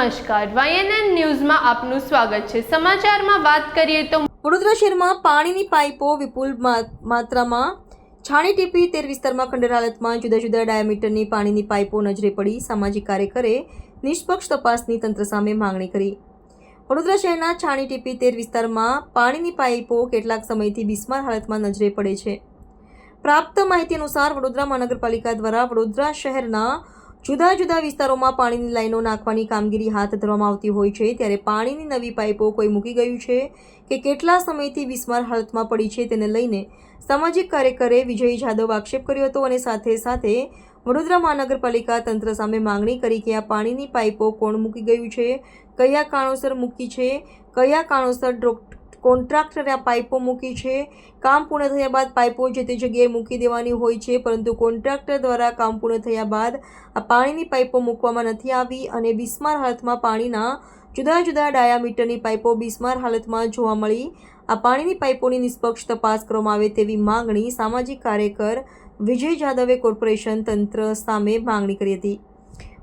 નમસ્કાર. વાયએનએન ન્યૂઝમાં આપનું સ્વાગત છે. સમાચારમાં વાત કરીએ તો વડોદરા શહેરમાં પાણીની પાઇપો વિપુલ માત્રામાં, છાણી ટીપી તેર વિસ્તારમાં ખંડેર હાલતમાં જુદા જુદા ડાયામીટરની પાણીની પાઇપો નજરે પડી. સામાજિક કાર્યકરે નિષ્પક્ષ તપાસની તંત્ર સામે માંગણી કરી. વડોદરા શહેરના છાણી ટીપી તેર વિસ્તારમાં પાણીની પાઇપો કેટલાક સમયથી બિસ્માર હાલતમાં નજરે પડે છે. પ્રાપ્ત માહિતી અનુસાર વડોદરા મહાનગરપાલિકા દ્વારા વડોદરા શહેરના જુદા જુદા વિસ્તારોમાં પાણીની લાઈનો નાખવાની કામગીરી હાથ ધરવામાં આવતી હોય છે, ત્યારે પાણીની નવી પાઇપો કોઈ મૂકી ગયું છે કે કેટલા સમયથી બિસ્માર હાલતમાં પડી છે તેને લઈને સામાજિક કાર્યકરે વિજય જાદવ આક્ષેપ કર્યો હતો અને સાથે સાથે વડોદરા મહાનગરપાલિકા તંત્ર સામે માંગણી કરી કે આ પાણીની પાઇપો કોણ મૂકી ગયું છે, કયા કારણોસર મૂકી છે, કયા કારણોસર ડ્રો- કોન્ટ્રાક્ટરે આ પાઇપો મૂકી છે. કામ પૂર્ણ થયા બાદ પાઇપો જે તે જગ્યાએ મૂકી દેવાની હોય છે, પરંતુ કોન્ટ્રાક્ટર દ્વારા કામ પૂર્ણ થયા બાદ આ પાણીની પાઇપો મૂકવામાં નથી આવી અને બિસ્માર હાલતમાં પાણીના જુદા જુદા ડાયામીટરની પાઇપો બિસ્માર હાલતમાં જોવા મળી. આ પાણીની પાઇપોની નિષ્પક્ષ તપાસ કરવામાં આવે તેવી માંગણી સામાજિક કાર્યકર વિજય જાદવે કોર્પોરેશન તંત્ર સામે માંગણી કરી હતી.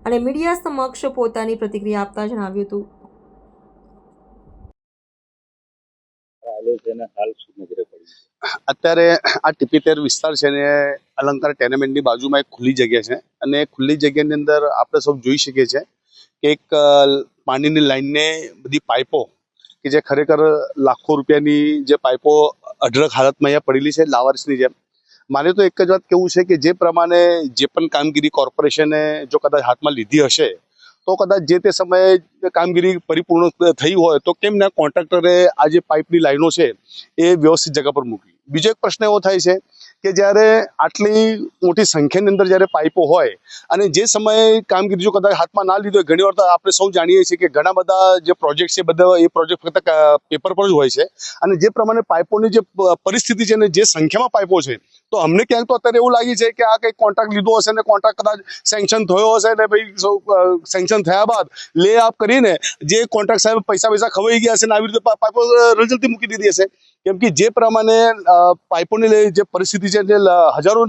અને મીડિયા સમક્ષ પોતાની પ્રતિક્રિયા આપતા જણાવ્યું હતું. અત્યારે આ ટીપીતેર વિસ્તાર છે ને, અલંકાર ટેનમેન્ટની બાજુમાં એક ખુલ્લી જગ્યા છે અને ખુલ્લી જગ્યાની અંદર આપણે સૌ જોઈ શકીએ છીએ કે એક પાણીની લાઈનને બધી પાઇપો કે જે ખરેખર લાખો રૂપિયાની જે પાઇપો અઢળક હાલતમાં અહીંયા પડેલી છે લાવર્સની જેમ. મારે તો એક જ વાત કેવું છે કે જે પ્રમાણે જે પણ કામગીરી કોર્પોરેશને જો કદાચ હાથમાં લીધી હશે તો કદાચ જે તે સમયે કામગીરી પરિપૂર્ણ થઈ હોય, તો કેમ ના કોન્ટ્રાક્ટરે આ જે પાઇપની લાઈનો છે, એ વ્યવસ્થિત જગ્યા પર મૂકી બીજો એક પ્રશ્ન એવો થાય છે કે જ્યારે આટલી મોટી સંખ્યાની અંદર જ્યારે પાઇપો હોય અને જે સમયે કામગીરી જો કદાચ હાથમાં ના લીધો હોય, ઘણી વાર આપણે સૌ જાણીએ છીએ કે ઘણા બધા જે પ્રોજેક્ટ છે બધા એ પ્રોજેક્ટ ફક્ત પેપર પર જ હોય છે. અને જે પ્રમાણે પાઇપોની જે પરિસ્થિતિ છે ને જે સંખ્યામાં પાઇપો છે, તો અમને ક્યાંક તો અત્યારે એવું લાગે છે કે આ કંઈક કોન્ટ્રાક્ટ લીધો હશે ને કોન્ટ્રાક્ટ કદાચ સેન્કશન થયો હશે ને ભાઈ સેન્કશન થયા બાદ લે આપ કરીને જે કોન્ટ્રાક્ટ સાહેબ પૈસા પૈસા ખવાઈ ગયા હશે ને આવી રીતે પાઇપો રજલતી મૂકી દીધી હશે. કેમ કે જે પ્રમાણે પાઇપોની લઈ જે પરિસ્થિતિ છે જે લ- હજારો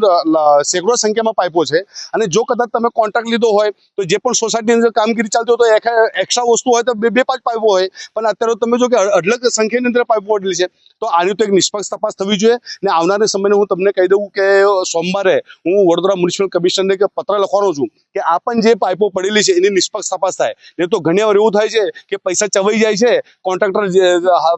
સેંકડો સંખ્યામાં પાઇપો છે. અને જો કદાચ તમે કોન્ટ્રાક્ટ લીધો હોય, તો જે પણ સોસાયટીની અંદર કામગીરી ચાલતી હોય, તો એક્સ્ટ્રા વસ્તુ હોય તો બે બે, પાંચ પાઇપો હોય. પણ અત્યારે તમે જો કે અઢળક સંખ્યાની અંદર પાઇપો પડેલી છે. તો આની તો એક નિષ્પક્ષ તપાસ થવી જોઈએ. ને આવનારા સમયને હું તમને કહી દઉં કે સોમવારે હું વડોદરા મ્યુનિસિપલ કમિશનરને પત્ર લખવાનો છું કે આ પણ જે પાઇપો પડેલી છે, એની નિષ્પક્ષ તપાસ થાય. એ તો ઘણી વાર એવું થાય છે કે પૈસા ચવાઈ જાય છે કોન્ટ્રાક્ટર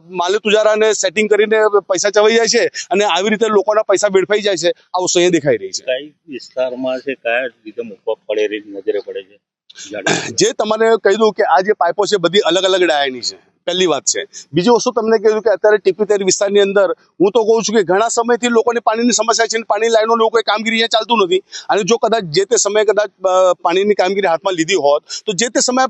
માલે તુજારાને સેટિંગ કરીને પૈસા ચવાઈ જાય છે અને આવી રીતે લોકોના પૈસા વેડફાઈ જાય છે. આ વસ્તુ અહીંયા દેખાઈ રહી છે. કઈ વિસ્તારમાં છે કયા રીતે મૂકવા પડે નજરે પડે છે? જે તમારે કહી દઉં કે આ જે પાઇપો છે બધી અલગ અલગ ડાયાની છે. પહેલી વાત છે. બીજી વસ્તુ તમને કહ્યું કે અત્યારે ટીપીતેર વિસ્તારની અંદર હું તો કહું છું કે ઘણા સમયથી લોકોને પાણીની સમસ્યા છે અને પાણી લાઈનોનું કોઈ કામગીરી અહીંયા ચાલતું નથી. અને જો કદાચ જે તે સમયે કદાચ પાણીની કામગીરી હાથમાં લીધી હોત, તો જે તે સમયે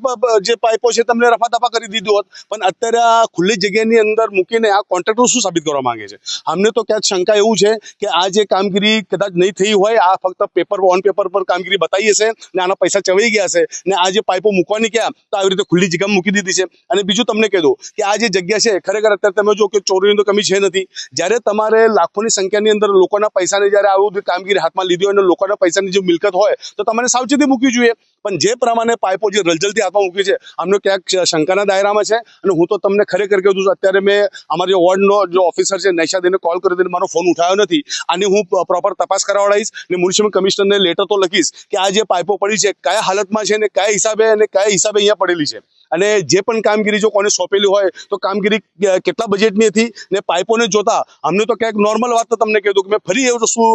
જે પાઇપો છે તમને રફાદફા કરી દીધી હોત. પણ અત્યારે આ ખુલ્લી જગ્યાની અંદર મૂકીને આ કોન્ટ્રાક્ટર શું સાબિત કરવા માંગે છે? અમને તો ક્યાંક શંકા એવું છે કે આ જે કામગીરી કદાચ નહીં થઈ હોય, આ ફક્ત પેપર ઓન પેપર પર કામગીરી બતાવી હશે ને આના પૈસા ચવાઈ ગયા છે ને આ જે પાઇપો મૂકવાની ક્યાં? તો આવી રીતે ખુલ્લી જગ્યામાં મૂકી દીધી છે. અને બીજું તમને કહી દઉં કે આ જે જગ્યા છે, ખરેખર અત્યારે તમે જો કે ચોરીની કમી છે નથી. જ્યારે તમારે લાખોની સંખ્યાની અંદર લોકોના પૈસાને જ્યારે આવું કામગીરી હાથમાં લીધી હોય અને લોકોના પૈસાની જે મિલકત હોય, તો તમારે સાવચેતી મૂકવી જોઈએ. પણ જે પ્રમાણે પાઇપો જે રલજલથી હાથમાં મૂકી છે અમને ક્યાંક શંકાના દાયરામાં છે. અને હું તો તમને ખરેખર કહું છું, અત્યારે મેં અમારી વોર્ડનો જે ઓફિસર છે નૈશાદ એને કોલ કરી દઈને મારો ફોન ઉઠાવ્યો નથી. આની હું પ્રોપર તપાસ કરાવડાવીશ ને મ્યુનિસિપલ કમિશનરને લેટર તો લખીશ કે આ જે પાઇપો પડી છે, કયા હાલતમાં છે ને કયા હિસાબે અને કયા હિસાબે અહીંયા પડેલી છે. અને જે પણ કામગીરી જો કોને સોંપેલી હોય, તો કામગીરી કેટલા બજેટની હતી ને પાઇપોને જોતા, અમને તો ક્યાંક નોર્મલ વાત તો તમને કહી દઉં કે મેં ફરી એવું શું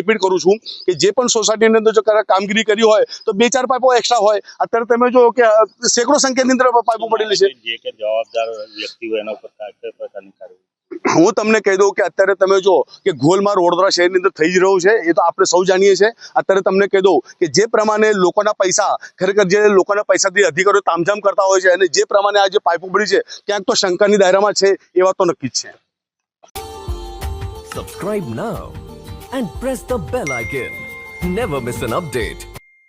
રિપીટ કરું છું કે જે પણ સોસાયટીની અંદર જો કામગીરી કરી હોય, તો બે ચાર પાઇપો એક્સ્ટ્રા હોય. અત્યારે તમે જો કે સેંકડો સંખ્યાની અંદર પાઇપો પડેલી છે. જે કે જવાબદાર વ્યક્તિ હોય એના ઉપર હું તમને કહી દઉં કે અત્યારે તમે જો કે ગોલમાર વડોદરા શહેરની અંદર થઈ જ રહ્યું છે, એ તો આપણે સૌ જાણીએ છીએ. અત્યારે તમને કહી દઉં કે જે પ્રમાણે લોકોના પૈસા, ખરેખર જે લોકોના પૈસાથી અધિકારીઓ તામઝામ કરતા હોય છે અને જે પ્રમાણે આ જે પાઇપો ઉભરી છે, ક્યાંક તો શંકાની દાયરામાં છે, એ વાત તો નક્કી જ છે. Subscribe now and press the bell icon never miss an update.